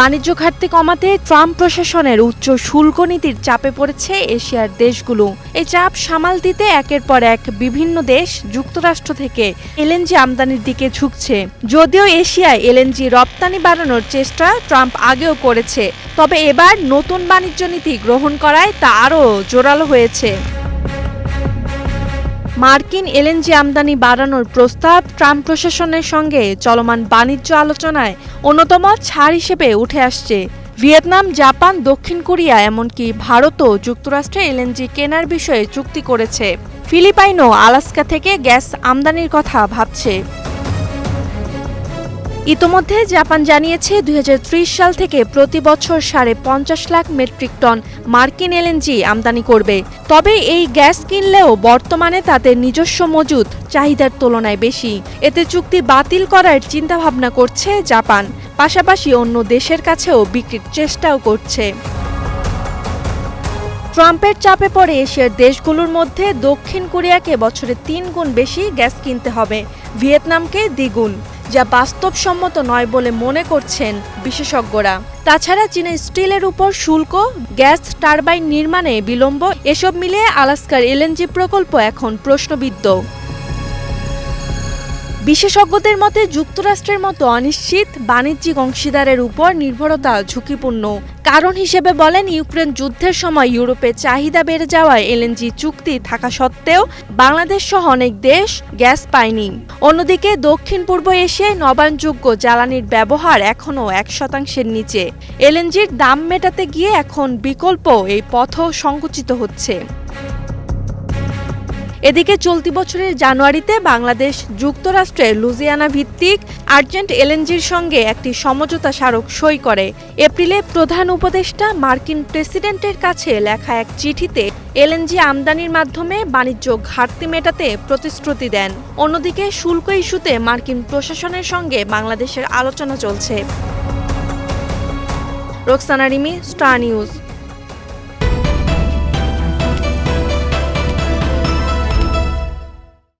বাণিজ্য ঘাটতি কমাতে ট্রাম্প প্রশাসনের উচ্চ শুল্ক নীতির চাপে পড়েছে এশিয়ার দেশগুলো। এই চাপ সামাল দিতে একের পর এক বিভিন্ন দেশ যুক্তরাষ্ট্র থেকে এলএনজি আমদানির দিকে ঝুঁকছে। যদিও এশিয়ায় এলএনজি রপ্তানি বাড়ানোর চেষ্টা ট্রাম্প আগেও করেছে, তবে এবার নতুন বাণিজ্য নীতি গ্রহণ করায় তা আরও জোরালো হয়েছে। মার্কিন এলএনজি আমদানি বাড়ানোর প্রস্তাব ট্রাম্প প্রশাসনের সঙ্গে চলমান বাণিজ্য আলোচনায় অন্যতম ছাড় হিসেবে উঠে আসছে। ভিয়েতনাম, জাপান, দক্ষিণ কোরিয়া এমনকি ভারতও যুক্তরাষ্ট্রে এলএনজি কেনার বিষয়ে চুক্তি করেছে। ফিলিপাইনও আলাস্কা থেকে গ্যাস আমদানির কথা ভাবছে। ইতোমধ্যে জাপান জানিয়েছে দুই হাজার ত্রিশ সাল থেকে প্রতি বছর সাড়ে পঞ্চাশ লাখ মেট্রিক টন মার্কিন এলএনজি আমদানি করবে। তবে এই গ্যাস কিনলেও বর্তমানে তাদের নিজস্ব মজুদ চাহিদার তুলনায় বেশি। এতে চুক্তি বাতিল করার চিন্তাভাবনা করছে জাপান। পাশাপাশি অন্য দেশের কাছেও বিক্রির চেষ্টাও করছে। ট্রাম্পের চাপে পড়ে এশিয়ার দেশগুলোর মধ্যে দক্ষিণ কোরিয়াকে বছরে তিন গুণ বেশি গ্যাস কিনতে হবে। ভিয়েতনামকে দ্বিগুণ। যা বাস্তবসম্মত নয় বলে মনে করছেন বিশেষজ্ঞরা। তাছাড়া চীনের স্টিলের উপর শুল্ক, গ্যাস টারবাইন নির্মাণে বিলম্ব, এসব মিলিয়ে আলাস্কার এলএনজি প্রকল্প এখন প্রশ্নবিদ্ধ। বিশেষজ্ঞদের মতে, যুক্তরাষ্ট্রের মতো অনিশ্চিত বাণিজ্যিক অংশীদারের উপর নির্ভরতা ঝুঁকিপূর্ণ। কারণ হিসেবে বলেন, ইউক্রেন যুদ্ধের সময় ইউরোপে চাহিদা বেড়ে যাওয়ায় এলএনজি চুক্তি থাকা সত্ত্বেও বাংলাদেশ সহ অনেক দেশ গ্যাস পায়নি। অন্যদিকে দক্ষিণ পূর্ব এশিয়ায় নবায়নযোগ্য জ্বালানির ব্যবহার এখনও এক শতাংশের নিচে। এলএনজির দাম মেটাতে গিয়ে এখন বিকল্প এই পথও সংকুচিত হচ্ছে। এদিকে চলতি বছরের জানুয়ারিতে বাংলাদেশ যুক্তরাষ্ট্রের লুজিয়ানা ভিত্তিক আর্জেন্ট এলএনজির সঙ্গে একটি সমঝোতা স্মারক সই করে। এপ্রিলে প্রধান উপদেষ্টা মার্কিন প্রেসিডেন্টের কাছে লেখা এক চিঠিতে এলএনজি আমদানির মাধ্যমে বাণিজ্য ঘাটতি মেটাতে প্রতিশ্রুতি দেন। অন্যদিকে শুল্ক ইস্যুতে মার্কিন প্রশাসনের সঙ্গে বাংলাদেশের আলোচনা চলছে। Roksana Rimi, star news.